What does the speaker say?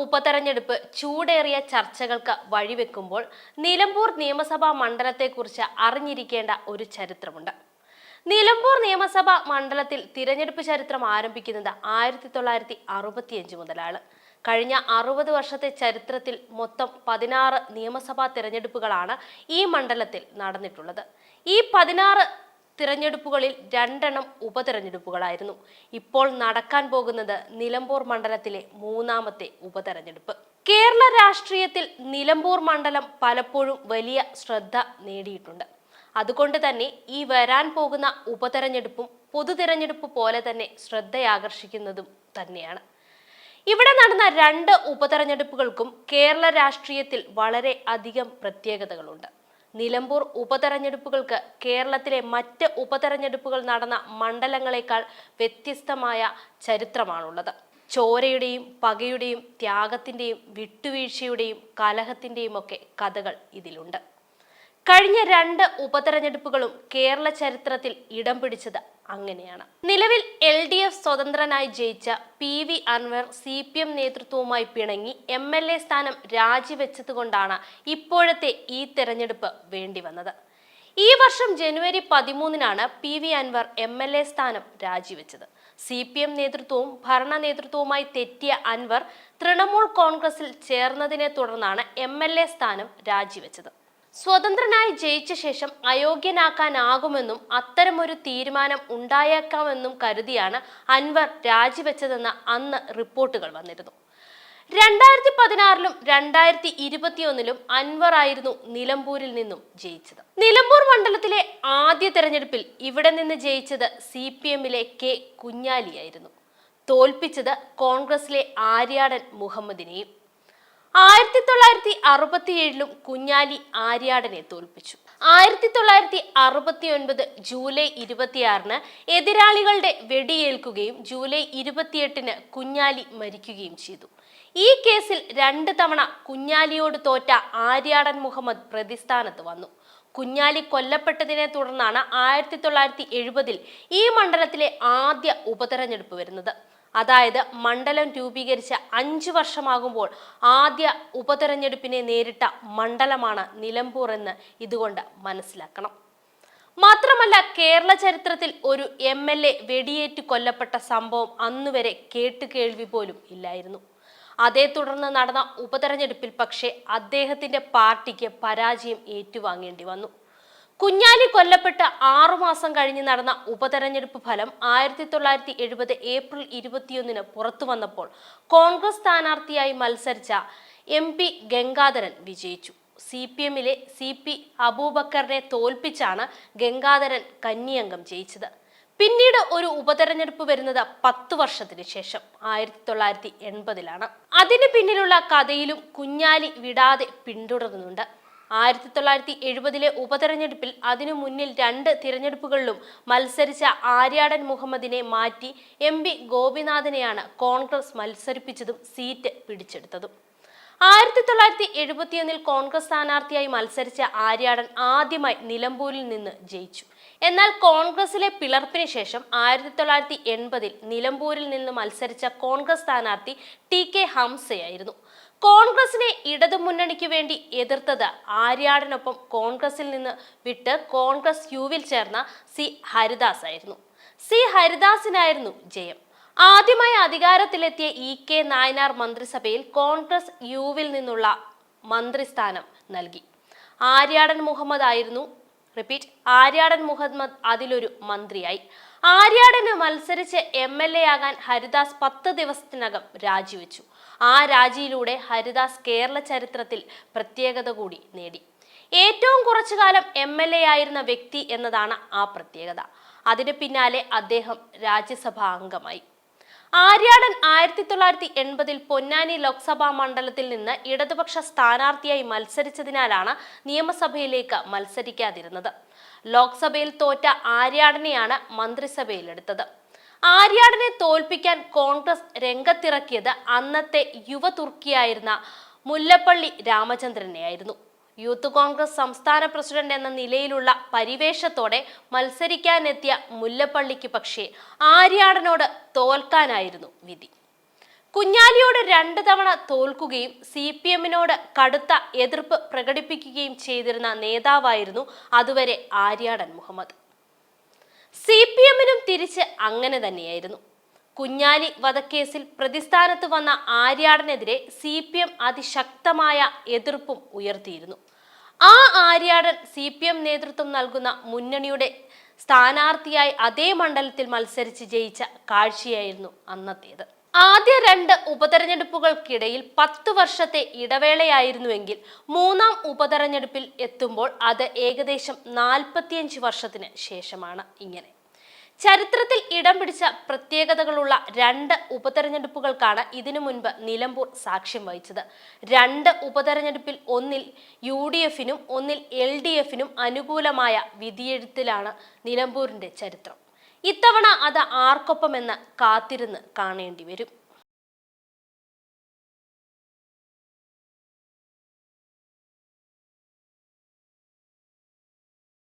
ഉപതെരഞ്ഞെടുപ്പ് ചൂടേറിയ ചർച്ചകൾക്ക് വഴിവെക്കുമ്പോൾ നിലമ്പൂർ നിയമസഭാ മണ്ഡലത്തെക്കുറിച്ച് അറിഞ്ഞിരിക്കേണ്ട ഒരു ചരിത്രമുണ്ട്. നിലമ്പൂർ നിയമസഭാ മണ്ഡലത്തിൽ തിരഞ്ഞെടുപ്പ് ചരിത്രം ആരംഭിക്കുന്നത് ആയിരത്തി തൊള്ളായിരത്തി അറുപത്തിയഞ്ച് മുതലാണ്. കഴിഞ്ഞ അറുപത് വർഷത്തെ ചരിത്രത്തിൽ മൊത്തം പതിനാറ് നിയമസഭാ തിരഞ്ഞെടുപ്പുകളാണ് ഈ മണ്ഡലത്തിൽ നടന്നിട്ടുള്ളത്. ഈ പതിനാറ് തിരഞ്ഞെടുപ്പുകളിൽ രണ്ടെണ്ണം ഉപതെരഞ്ഞെടുപ്പുകളായിരുന്നു. ഇപ്പോൾ നടക്കാൻ പോകുന്നത് നിലമ്പൂർ മണ്ഡലത്തിലെ മൂന്നാമത്തെ ഉപതെരഞ്ഞെടുപ്പ്. കേരള രാഷ്ട്രീയത്തിൽ നിലമ്പൂർ മണ്ഡലം പലപ്പോഴും വലിയ ശ്രദ്ധ നേടിയിട്ടുണ്ട്. അതുകൊണ്ട് തന്നെ ഈ വരാൻ പോകുന്ന ഉപതെരഞ്ഞെടുപ്പും പൊതു തിരഞ്ഞെടുപ്പ് പോലെ തന്നെ ശ്രദ്ധയാകർഷിക്കുന്നതും തന്നെയാണ്. ഇവിടെ നടന്ന രണ്ട് ഉപതെരഞ്ഞെടുപ്പുകൾക്കും കേരള രാഷ്ട്രീയത്തിൽ വളരെ അധികം പ്രത്യേകതകളുണ്ട്. നിലമ്പൂർ ഉപതെരഞ്ഞെടുപ്പുകൾക്ക് കേരളത്തിലെ മറ്റ് ഉപതെരഞ്ഞെടുപ്പുകൾ നടന്ന മണ്ഡലങ്ങളെക്കാൾ വ്യത്യസ്തമായ ചരിത്രമാണുള്ളത്. ചോരയുടെയും പകയുടെയും ത്യാഗത്തിന്റെയും വിട്ടുവീഴ്ചയുടെയും കലഹത്തിന്റെയും ഒക്കെ കഥകൾ ഇതിലുണ്ട്. കഴിഞ്ഞ രണ്ട് ഉപതെരഞ്ഞെടുപ്പുകളും കേരള ചരിത്രത്തിൽ ഇടം പിടിച്ചത് അങ്ങനെയാണ്. നിലവിൽ എൽ ഡി എഫ് സ്വതന്ത്രനായി ജയിച്ച P V Anvar C P M നേതൃത്വവുമായി പിണങ്ങി എം എൽ എ സ്ഥാനം രാജിവെച്ചതുകൊണ്ടാണ് ഇപ്പോഴത്തെ ഈ തെരഞ്ഞെടുപ്പ് വേണ്ടി വന്നത് ഈ വർഷം ജനുവരി പതിമൂന്നിനാണ് P V Anvar M L A സ്ഥാനം രാജിവെച്ചത്. സി പി എം നേതൃത്വവും ഭരണ നേതൃത്വവുമായി തെറ്റിയ അൻവർ തൃണമൂൽ കോൺഗ്രസിൽ ചേർന്നതിനെ തുടർന്നാണ് എം എൽ എ സ്ഥാനം രാജിവെച്ചത്. സ്വതന്ത്രനായി ജയിച്ച ശേഷം അയോഗ്യനാക്കാനാകുമെന്നും അത്തരമൊരു തീരുമാനം ഉണ്ടായേക്കാമെന്നും കരുതിയാണ് അൻവർ രാജിവെച്ചതെന്ന് അന്ന് റിപ്പോർട്ടുകൾ വന്നിരുന്നു. രണ്ടായിരത്തി പതിനാറിലും രണ്ടായിരത്തി ഇരുപത്തിയൊന്നിലും അൻവർ ആയിരുന്നു നിലമ്പൂരിൽ നിന്നും ജയിച്ചത്. നിലമ്പൂർ മണ്ഡലത്തിലെ ആദ്യ തെരഞ്ഞെടുപ്പിൽ ഇവിടെ നിന്ന് ജയിച്ചത് സി പി എമ്മിലെ കെ കുഞ്ഞാലിയായിരുന്നു. തോൽപ്പിച്ചത് കോൺഗ്രസിലെ ആര്യാടൻ മുഹമ്മദിനെയും ആയിരത്തി തൊള്ളായിരത്തി അറുപത്തിയേഴിലും കുഞ്ഞാലി ആര്യാടനെ തോൽപ്പിച്ചു. ആയിരത്തി തൊള്ളായിരത്തി അറുപത്തി ഒൻപത് ജൂലൈ ഇരുപത്തിയാറിന് എതിരാളികളുടെ വെടിയേൽക്കുകയും ജൂലൈ ഇരുപത്തിയെട്ടിന് കുഞ്ഞാലി മരിക്കുകയും ചെയ്തു. ഈ കേസിൽ രണ്ട് തവണ കുഞ്ഞാലിയോട് തോറ്റ ആര്യാടൻ മുഹമ്മദ് പ്രതിസ്ഥാനത്ത് വന്നു. കുഞ്ഞാലി കൊല്ലപ്പെട്ടതിനെ തുടർന്നാണ് ആയിരത്തി തൊള്ളായിരത്തി എഴുപതിൽ ഈ മണ്ഡലത്തിലെ ആദ്യ ഉപതെരഞ്ഞെടുപ്പ് വരുന്നത്. അതായത് മണ്ഡലം രൂപീകരിച്ച അഞ്ചു വർഷമാകുമ്പോൾ ആദ്യ ഉപതെരഞ്ഞെടുപ്പിനെ നേരിട്ട മണ്ഡലമാണ് നിലമ്പൂർ എന്ന് ഇതുകൊണ്ട് മനസ്സിലാക്കണം. മാത്രമല്ല കേരള ചരിത്രത്തിൽ ഒരു എം എൽ എ വെടിയേറ്റ് കൊല്ലപ്പെട്ട സംഭവം അന്നുവരെ കേട്ടുകേൾവി പോലും ഇല്ലായിരുന്നു. അതേ തുടർന്ന് നടന്ന ഉപതെരഞ്ഞെടുപ്പിൽ പക്ഷേ അദ്ദേഹത്തിന്റെ പാർട്ടിക്ക് പരാജയം ഏറ്റുവാങ്ങേണ്ടി വന്നു. കുഞ്ഞാലി കൊല്ലപ്പെട്ട് ആറുമാസം കഴിഞ്ഞ് നടന്ന ഉപതെരഞ്ഞെടുപ്പ് ഫലം ആയിരത്തി തൊള്ളായിരത്തി എഴുപത് ഏപ്രിൽ ഇരുപത്തിയൊന്നിന് പുറത്തു വന്നപ്പോൾ കോൺഗ്രസ് സ്ഥാനാർത്ഥിയായി മത്സരിച്ച എം പി ഗംഗാധരൻ വിജയിച്ചു. സി പി എമ്മിലെ സി പി അബൂബക്കറിനെ തോൽപ്പിച്ചാണ് ഗംഗാധരൻ കന്നിയംഗം ജയിച്ചത്. പിന്നീട് ഒരു ഉപതെരഞ്ഞെടുപ്പ് വരുന്നത് പത്ത് വർഷത്തിന് ശേഷം ആയിരത്തി തൊള്ളായിരത്തി എൺപതിലാണ്. അതിന് പിന്നിലുള്ള കഥയിലും കുഞ്ഞാലി വിടാതെ പിന്തുടരുന്നുണ്ട്. ആയിരത്തി തൊള്ളായിരത്തി എഴുപതിലെ ഉപതെരഞ്ഞെടുപ്പിൽ അതിനു മുന്നിൽ രണ്ട് തിരഞ്ഞെടുപ്പുകളിലും മത്സരിച്ച ആര്യാടൻ മുഹമ്മദിനെ മാറ്റി എം പി ഗോപിനാഥിനെയാണ് കോൺഗ്രസ് മത്സരിപ്പിച്ചതും സീറ്റ് പിടിച്ചെടുത്തതും. ആയിരത്തി തൊള്ളായിരത്തി എഴുപത്തിയൊന്നിൽ കോൺഗ്രസ് സ്ഥാനാർത്ഥിയായി മത്സരിച്ച ആര്യാടൻ ആദ്യമായി നിലമ്പൂരിൽ നിന്ന് ജയിച്ചു. എന്നാൽ കോൺഗ്രസിലെ പിളർപ്പിന് ശേഷം ആയിരത്തി തൊള്ളായിരത്തി എൺപതിൽ നിലമ്പൂരിൽ നിന്ന് മത്സരിച്ച കോൺഗ്രസ് സ്ഥാനാർത്ഥി ടി കെ ഹംസയായിരുന്നു. കോൺഗ്രസിനെ ഇടതുമുന്നണിക്ക് വേണ്ടി എതിർത്തത് ആര്യാടനൊപ്പം കോൺഗ്രസിൽ നിന്ന് വിട്ട് കോൺഗ്രസ് യുവിൽ ചേർന്ന സി ഹരിദാസ് ആയിരുന്നു സി ഹരിദാസിനായിരുന്നു ജയം. ആദ്യമായി അധികാരത്തിലെത്തിയ ഇ കെ നായനാർ മന്ത്രിസഭയിൽ കോൺഗ്രസ് യുവിൽ നിന്നുള്ള മന്ത്രിസ്ഥാനം നൽകി. ആര്യാടൻ മുഹമ്മദ് ആയിരുന്നു റിപ്പീറ്റ് ആര്യാടൻ മുഹമ്മദ് അതിലൊരു മന്ത്രിയായി. ആര്യാടന് മത്സരിച്ച് എം എൽ എ ആകാൻ ഹരിദാസ് പത്ത് ദിവസത്തിനകം രാജിവെച്ചു. ആ രാജിയിലൂടെ ഹരിദാസ് കേരള ചരിത്രത്തിൽ പ്രത്യേകത കൂടി നേടി. ഏറ്റവും കുറച്ചു കാലം എം എൽ എ ആയിരുന്ന വ്യക്തി എന്നതാണ് ആ പ്രത്യേകത. അതിന് പിന്നാലെ അദ്ദേഹം രാജ്യസഭാ അംഗമായി. ആര്യാടൻ ആയിരത്തി തൊള്ളായിരത്തി എൺപതിൽ പൊന്നാനി ലോക്സഭാ മണ്ഡലത്തിൽ നിന്ന് ഇടതുപക്ഷ സ്ഥാനാർത്ഥിയായി മത്സരിച്ചതിനാലാണ് നിയമസഭയിലേക്ക് മത്സരിക്കാതിരുന്നത്. ലോക്സഭയിൽ തോറ്റ ആര്യാടനെയാണ് മന്ത്രിസഭയിലെടുത്തത്. ആര്യാടനെ തോൽപ്പിക്കാൻ കോൺഗ്രസ് രംഗത്തിറക്കിയത് അന്നത്തെ യുവ തുർക്കിയായിരുന്ന മുല്ലപ്പള്ളി രാമചന്ദ്രനെയായിരുന്നു. യൂത്ത് കോൺഗ്രസ് സംസ്ഥാന പ്രസിഡന്റ് എന്ന നിലയിലുള്ള പരിവേഷത്തോടെ മത്സരിക്കാനെത്തിയ മുല്ലപ്പള്ളിക്ക് പക്ഷേ ആര്യാടനോട് തോൽക്കാനായിരുന്നു വിധി. കുഞ്ഞാലിയോട് രണ്ട് തവണ തോൽക്കുകയും സി പി എമ്മിനോട് കടുത്ത എതിർപ്പ് പ്രകടിപ്പിക്കുകയും ചെയ്തിരുന്ന നേതാവായിരുന്നു അതുവരെ ആര്യാടൻ മുഹമ്മദ്. സി പി എമ്മിനും തിരിച്ച് അങ്ങനെ തന്നെയായിരുന്നു. കുഞ്ഞാലി വധക്കേസിൽ പ്രതിസ്ഥാനത്ത് വന്ന ആര്യാടനെതിരെ സി പി എം അതിശക്തമായ എതിർപ്പും ഉയർത്തിയിരുന്നു. ആ ആര്യാടൻ സി പി എം നേതൃത്വം നൽകുന്ന മുന്നണിയുടെ സ്ഥാനാർത്ഥിയായി അതേ മണ്ഡലത്തിൽ മത്സരിച്ച് ജയിച്ച കാഴ്ചയായിരുന്നു അന്നത്തേത്. ആദ്യ രണ്ട് ഉപതെരഞ്ഞെടുപ്പുകൾക്കിടയിൽ പത്ത് വർഷത്തെ ഇടവേളയായിരുന്നുവെങ്കിൽ മൂന്നാം ഉപതെരഞ്ഞെടുപ്പിൽ എത്തുമ്പോൾ അത് ഏകദേശം നാൽപ്പത്തിയഞ്ച് വർഷത്തിന് ശേഷമാണ് ഇങ്ങനെ. ചരിത്രത്തിൽ ഇടം പിടിച്ച പ്രത്യേകതകളുള്ള രണ്ട് ഉപതെരഞ്ഞെടുപ്പുകൾക്കാണ് ഇതിനു മുൻപ് നിലമ്പൂർ സാക്ഷ്യം വഹിച്ചത്. രണ്ട് ഉപതെരഞ്ഞെടുപ്പിൽ ഒന്നിൽ യു ഡി എഫിനും ഒന്നിൽ എൽ ഡി എഫിനും അനുകൂലമായ വിധിയെഴുത്തിലാണ് നിലമ്പൂരിന്റെ ചരിത്രം. ഇത്തവണ അത് ആർക്കൊപ്പമെന്ന് കാത്തിരുന്ന് കാണേണ്ടി വരും